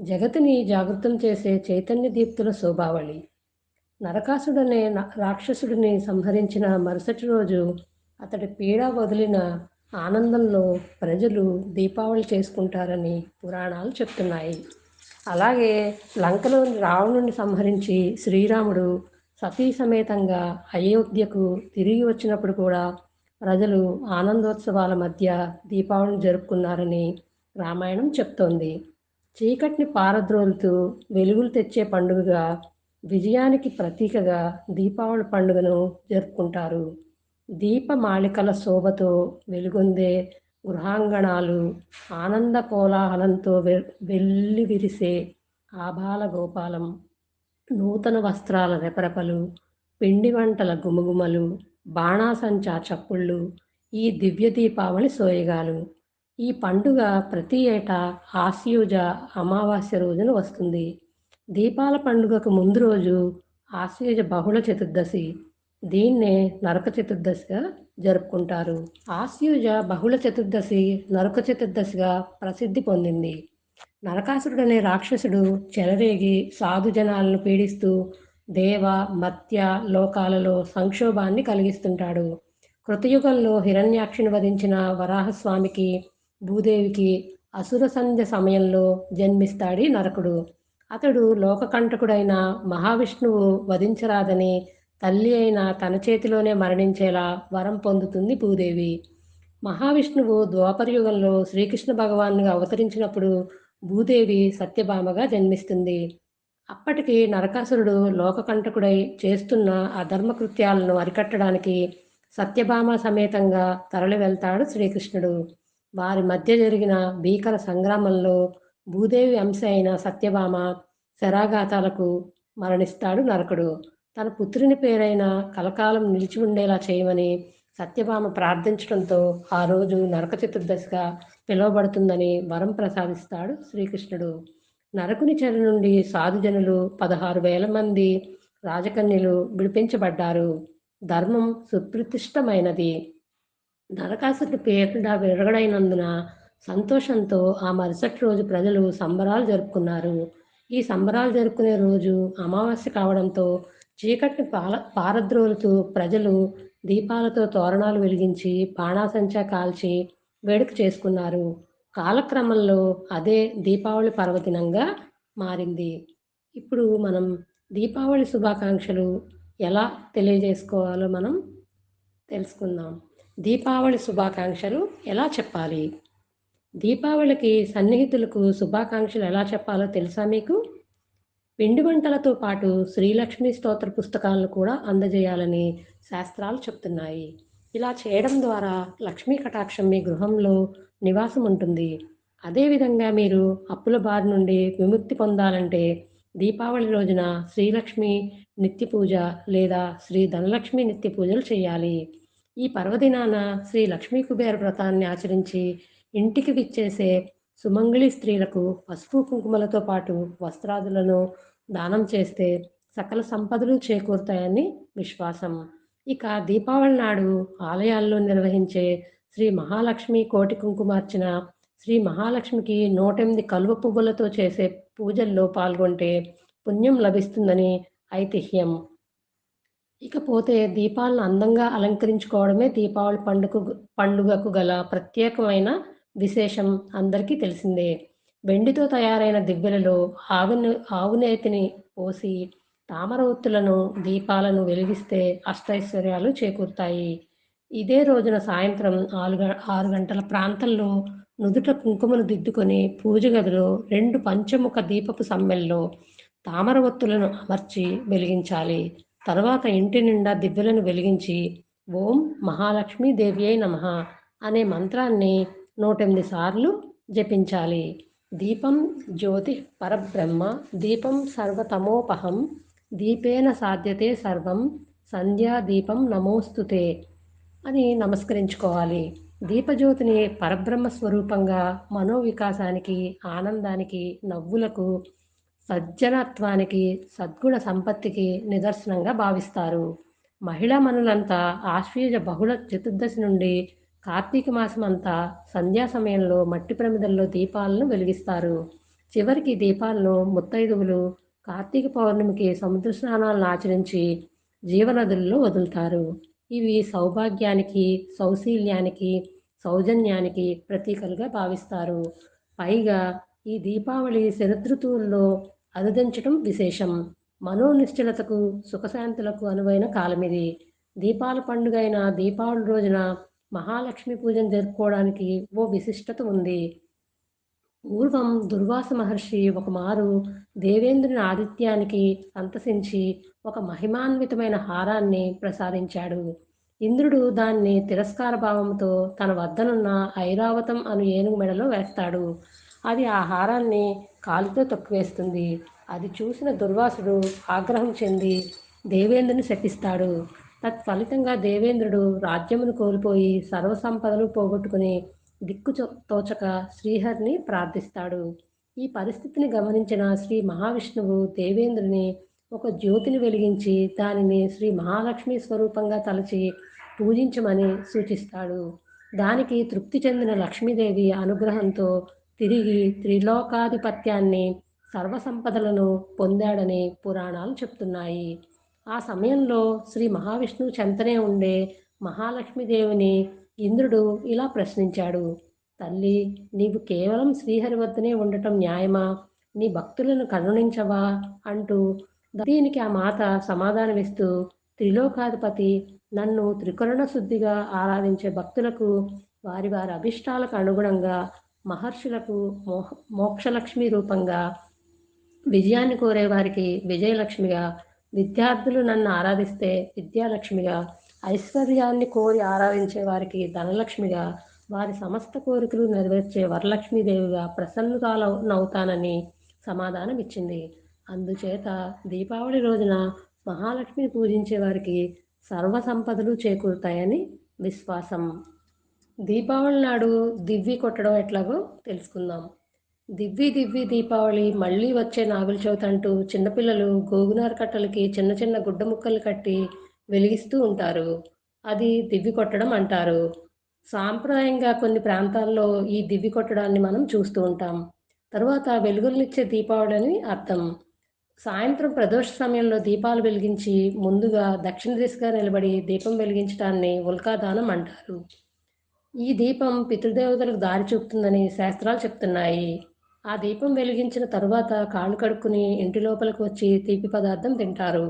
జగతిని జాగృతం చేసే చైతన్య దీప్తుల శోభావళి. నరకాసుడనే రాక్షసుడిని సంహరించిన మరుసటి రోజు అతడి పీడ వదిలిన ఆనందంలో ప్రజలు దీపావళి చేసుకుంటారని పురాణాలు చెప్తున్నాయి. అలాగే లంకలోని రావణుని సంహరించి శ్రీరాముడు సతీ సమేతంగా అయోధ్యకు తిరిగి వచ్చినప్పుడు కూడా ప్రజలు ఆనందోత్సవాల మధ్య దీపావళిని జరుపుకున్నారని రామాయణం చెప్తోంది. చీకటిని పారద్రోలుతూ వెలుగులు తెచ్చే పండుగగా విజయానికి ప్రతీకగా దీపావళి పండుగను జరుపుకుంటారు. దీపమాళికల శోభతో వెలుగొందే గృహాంగణాలు, ఆనంద కోలాహలంతో వె వెల్లివిరిసే ఆబాల గోపాలం, నూతన వస్త్రాల రెపరెపలు, పిండి వంటల గుమగుమలు, బాణాసంచా చప్పుళ్ళు ఈ దివ్య దీపావళి సోయగాలు. ఈ పండుగ ప్రతి ఏటా ఆశ్యూజ అమావాస్య రోజున వస్తుంది. దీపాల పండుగకు ముందు రోజు ఆశ్వయుజ బహుళ చతుర్దశి. దీన్నే నరక చతుర్దశిగా జరుపుకుంటారు. ఆశ్యూజ బహుళ చతుర్దశి నరక చతుర్దశిగా ప్రసిద్ధి పొందింది. నరకాసురుడనే రాక్షసుడు చెలరేగి సాధు జనాలను పీడిస్తూ దేవ, మత్య లోకాలలో సంక్షోభాన్ని కలిగిస్తుంటాడు. కృతయుగంలో హిరణ్యాక్షుని వధించిన వరాహస్వామికి, భూదేవికి అసుర సంధ్య సమయంలో జన్మిస్తాడి నరకుడు. అతడు లోకకంటకుడైన మహావిష్ణువు వధించరాదని తల్లి అయిన తన చేతిలోనే మరణించేలా వరం పొందుతుంది భూదేవి. మహావిష్ణువు ద్వాపరయుగంలో శ్రీకృష్ణ భగవానుగా అవతరించినప్పుడు భూదేవి సత్యభామగా జన్మిస్తుంది. అప్పటికి నరకాసురుడు లోకకంటకుడై చేస్తున్న అధర్మ కృత్యాలను అరికట్టడానికి సత్యభామ సమేతంగా తరలి వెళ్తాడు శ్రీకృష్ణుడు. వారి మధ్య జరిగిన భీకర సంగ్రామంలో భూదేవి అంశ అయిన సత్యభామ శరాఘాతాలకు మరణిస్తాడు నరకుడు. తన పుత్రుని పేరైన కలకాలం నిలిచి ఉండేలా చేయమని సత్యభామ ప్రార్థించడంతో ఆ రోజు నరక చతుర్దశిగా పిలువబడుతుందని వరం ప్రసాదిస్తాడు శ్రీకృష్ణుడు. నరకుని చెర నుండి సాధుజనులు పదహారు వేల మంది రాజకన్యలు విడిపించబడ్డారు. ధర్మం సుప్రతిష్టమైనది నరకాసురుడి పీడ విరగడైనందున సంతోషంతో ఆ మరుసటి రోజు ప్రజలు సంబరాలు జరుపుకున్నారు. ఈ సంబరాలు జరుపుకునే రోజు అమావాస్య కావడంతో చీకటిని పాల పారద్రోలుతూ ప్రజలు దీపాలతో తోరణాలు వెలిగించి బాణాసంచా కాల్చి వేడుక చేసుకున్నారు. కాలక్రమంలో అదే దీపావళి పర్వదినంగా మారింది. ఇప్పుడు మనం దీపావళి శుభాకాంక్షలు ఎలా తెలియజేసుకోవాలో మనం తెలుసుకుందాం. దీపావళి శుభాకాంక్షలు ఎలా చెప్పాలి? దీపావళికి సన్నిహితులకు శుభాకాంక్షలు ఎలా చెప్పాలో తెలుసా మీకు? పిండి వంటలతో పాటు శ్రీలక్ష్మీ స్తోత్ర పుస్తకాలను కూడా అందజేయాలని శాస్త్రాలు చెప్తున్నాయి. ఇలా చేయడం ద్వారా లక్ష్మీ కటాక్షం మీ గృహంలో నివాసం ఉంటుంది. అదేవిధంగా మీరు అప్పుల బారి నుండి విముక్తి పొందాలంటే దీపావళి రోజున శ్రీలక్ష్మి నిత్య పూజ లేదా శ్రీ ధనలక్ష్మి నిత్య పూజలు చేయాలి. ఈ పర్వదినాన శ్రీ లక్ష్మీ కుబేర వ్రతాన్ని ఆచరించి ఇంటికి విచ్చేసే సుమంగళి స్త్రీలకు పసుపు కుంకుమలతో పాటు వస్త్రాదులను దానం చేస్తే సకల సంపదలు చేకూరుతాయని విశ్వాసం. ఇక దీపావళి నాడు ఆలయాల్లో నిర్వహించే శ్రీ మహాలక్ష్మి కోటి కుంకుమార్చన, శ్రీ మహాలక్ష్మికి నూటెనిమిది కలువ పువ్వులతో చేసే పూజల్లో పాల్గొంటే పుణ్యం లభిస్తుందని ఐతిహ్యం. ఇకపోతే దీపాలను అందంగా అలంకరించుకోవడమే దీపావళి పండుగ పండుగకు గల ప్రత్యేకమైన విశేషం అందరికీ తెలిసిందే. వెండితో తయారైన దివ్వెలలో ఆవును ఆవునేతిని పోసి తామర ఒత్తులను, దీపాలను వెలిగిస్తే అష్టైశ్వర్యాలు చేకూరుతాయి. ఇదే రోజున సాయంత్రం ఆలుగ ఆరు గంటల ప్రాంతంలో నుదుట కుంకుమను దిద్దుకొని పూజ గదిలో రెండు పంచముఖ దీపపు సమ్మెల్లో తామర ఒత్తులను అమర్చి వెలిగించాలి. తర్వాత ఇంటి నిండా దివ్యలను వెలిగించి ఓం మహాలక్ష్మీదేవి అయి నమః అనే మంత్రాన్ని నూటెనిమిది సార్లు జపించాలి. దీపం జ్యోతి పరబ్రహ్మ దీపం సర్వతమోపహం దీపేన సాధ్యతే సర్వం సంధ్యా దీపం నమోస్తుతే అని నమస్కరించుకోవాలి దీపజ్యోతిని పరబ్రహ్మ స్వరూపంగా మనోవికాసానికి ఆనందానికి నవ్వులకు సజ్జనత్వానికి సద్గుణ సంపత్తికి నిదర్శనంగా భావిస్తారు. మహిళా మనులంతా ఆశ్వీజ బహుళ చతుర్దశి నుండి కార్తీక మాసం అంతా సంధ్యా సమయంలో మట్టి ప్రమిదల్లో దీపాలను వెలిగిస్తారు. చివరికి దీపాలను ముత్తైదువులు కార్తీక పౌర్ణమికి సముద్ర స్నానాలను ఆచరించి జీవనదుల్లో వదులుతారు. ఇవి సౌభాగ్యానికి సౌశీల్యానికి సౌజన్యానికి ప్రతీకలుగా భావిస్తారు. పైగా ఈ దీపావళి శరదృతువుల్లో అరుదించడం విశేషం. మనోనిశ్చలతకు సుఖశాంతులకు అనువైన కాలమిది. దీపాల పండుగ అయిన దీపావళి రోజున మహాలక్ష్మి పూజను జరుపుకోవడానికి ఓ విశిష్టత ఉంది. పూర్వం దుర్వాస మహర్షి ఒకమారు దేవేంద్రుని ఆదిత్యానికి సంతసించి ఒక మహిమాన్వితమైన హారాన్ని ప్రసాదించాడు. ఇంద్రుడు దాన్ని తిరస్కార భావంతో తన వద్దనున్న ఐరావతం అను ఏనుగు మెడలో వేస్తాడు. అది ఆ హారాన్ని కాలుతో తొక్కివేస్తుంది. అది చూసిన దుర్వాసుడు ఆగ్రహం చెంది దేవేంద్రుని శపిస్తాడు. తత్ఫలితంగా దేవేంద్రుడు రాజ్యమును కోల్పోయి సర్వసంపదలు పోగొట్టుకుని దిక్కు తోచక శ్రీహరిని ప్రార్థిస్తాడు. ఈ పరిస్థితిని గమనించిన శ్రీ మహావిష్ణువు దేవేంద్రుని ఒక జ్యోతిని వెలిగించి దానిని శ్రీ మహాలక్ష్మి స్వరూపంగా తలచి పూజించమని సూచిస్తాడు. దానికి తృప్తి చెందిన లక్ష్మీదేవి అనుగ్రహంతో తిరిగి త్రిలోకాధిపత్యాన్ని సర్వసంపదలను పొందాడని పురాణాలు చెప్తున్నాయి. ఆ సమయంలో శ్రీ మహావిష్ణువు చెంతనే ఉండే మహాలక్ష్మీదేవిని ఇంద్రుడు ఇలా ప్రశ్నించాడు. తల్లి నీవు కేవలం శ్రీహరి వద్దనే ఉండటం న్యాయమా? నీ భక్తులను కరుణించవా? అంటూ దీనికి ఆ మాత సమాధానమిస్తూ త్రిలోకాధిపతి నన్ను త్రికరణ శుద్ధిగా ఆరాధించే భక్తులకు వారి వారి అభిష్టాలకు అనుగుణంగా మహర్షులకు మోహ మోక్షలక్ష్మి రూపంగా విజయాన్ని కోరే వారికి విజయలక్ష్మిగా విద్యార్థులు నన్ను ఆరాధిస్తే విద్యాలక్ష్మిగా ఐశ్వర్యాన్ని కోరి ఆరాధించే వారికి ధనలక్ష్మిగా వారి సమస్త కోరికలు నెరవేర్చే వరలక్ష్మీదేవిగా ప్రసన్నురాలవుతానని సమాధానం ఇచ్చింది అందుచేత దీపావళి రోజున మహాలక్ష్మిని పూజించే వారికి సర్వ సంపదలు చేకూరుతాయని విశ్వాసం. దీపావళి నాడు దివ్వి కొట్టడం ఎట్లాగో తెలుసుకుందాం. దివ్వి దివ్వి దీపావళి మళ్ళీ వచ్చే నాగుల చవితి అంటూ చిన్నపిల్లలు గోగునార కట్టలకి చిన్న చిన్న గుడ్డ ముక్కలు కట్టి వెలిగిస్తూ ఉంటారు. అది దివ్వి కొట్టడం అంటారు. సాంప్రదాయంగా కొన్ని ప్రాంతాల్లో ఈ దివ్వి కొట్టడాన్ని మనం చూస్తూ ఉంటాం. తర్వాత వెలుగులనిచ్చే దీపావళి అని అర్థం. సాయంత్రం ప్రదోష సమయంలో దీపాలు వెలిగించి ముందుగా దక్షిణ దిశగా నిలబడి దీపం వెలిగించడాన్ని ఉల్కాదానం అంటారు. ఈ దీపం పితృదేవతలకు దారి చూపుతుందని శాస్త్రాలు చెప్తున్నాయి. ఆ దీపం వెలిగించిన తరువాత కాళ్ళు కడుక్కుని ఇంటి లోపలికి వచ్చి తీపి పదార్థం తింటారు.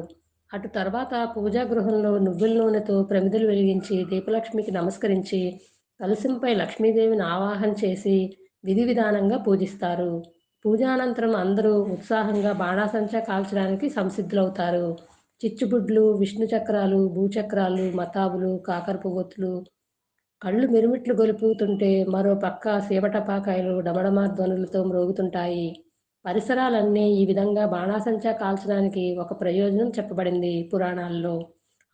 అటు తర్వాత పూజా గృహంలో నువ్వుల నూనెతో ప్రమిదలు వెలిగించి దీపలక్ష్మికి నమస్కరించి కలశంపై లక్ష్మీదేవిని ఆవాహన చేసి విధి విధానంగా పూజిస్తారు. పూజానంతరం అందరూ ఉత్సాహంగా బాణాసంచా కాల్చడానికి సంసిద్ధులవుతారు. చిచ్చుబుడ్లు విష్ణు చక్రాలు భూచక్రాలు మతాబులు కాకర పువ్వొత్తులు కళ్ళు మిరుమిట్లు గొలుపుతుంటే మరో పక్క సీమటపాకాయలు డమడమా ధ్వనులతో మ్రోగుతుంటాయి. పరిసరాలన్నీ ఈ విధంగా బాణాసంచా కాల్చడానికి ఒక ప్రయోజనం చెప్పబడింది పురాణాల్లో.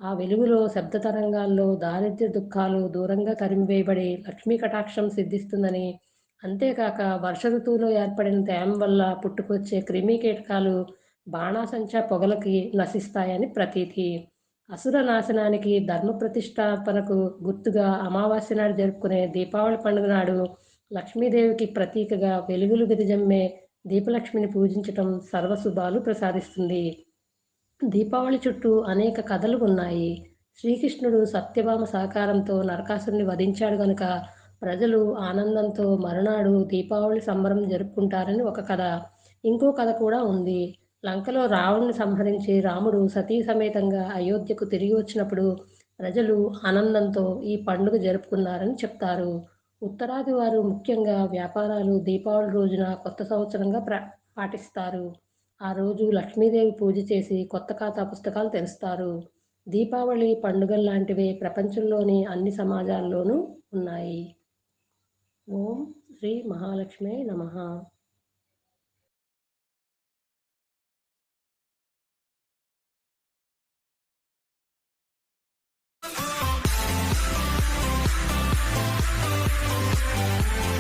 ఆ వెలుగులో శబ్ద తరంగాల్లో దారిద్ర్య దుఃఖాలు దూరంగా తరిమివేయబడి లక్ష్మీ కటాక్షం సిద్ధిస్తుందని. అంతేకాక వర్ష ఋతువులో ఏర్పడిన తేమ వల్ల పుట్టుకొచ్చే క్రిమి కీటకాలు బాణాసంచా పొగలకి నశిస్తాయని ప్రతీతి. అసుర నాశనానికి ధర్మ ప్రతిష్టాపనకు గుర్తుగా అమావాస్య నాడు జరుపుకునే దీపావళి పండుగ నాడు లక్ష్మీదేవికి ప్రతీకగా వెలుగులు విరజమ్మే దీపలక్ష్మిని పూజించటం సర్వశుభాలు ప్రసాదిస్తుంది. దీపావళి చుట్టూ అనేక కథలు ఉన్నాయి. శ్రీకృష్ణుడు సత్యభామ సహకారంతో నరకాసుని వధించాడు గనుక ప్రజలు ఆనందంతో మరునాడు దీపావళి సంబరం జరుపుకుంటారని ఒక కథ. ఇంకో కథ కూడా ఉంది. లంకలో రావణ్ణి సంహరించి రాముడు సతీ సమేతంగా అయోధ్యకు తిరిగి వచ్చినప్పుడు ప్రజలు ఆనందంతో ఈ పండుగ జరుపుకున్నారని చెప్తారు. ఉత్తరాది వారు ముఖ్యంగా వ్యాపారాలు దీపావళి రోజున కొత్త సంవత్సరంగా ప్రా పాటిస్తారు. ఆ రోజు లక్ష్మీదేవి పూజ చేసి కొత్త ఖాతా పుస్తకాలు తెరుస్తారు. దీపావళి పండుగలు లాంటివే ప్రపంచంలోని అన్ని సమాజాల్లోనూ ఉన్నాయి. ఓం శ్రీ మహాలక్ష్మి నమ. んー、んー、んー、んー、んー、んー、んー、んー、んー、んー。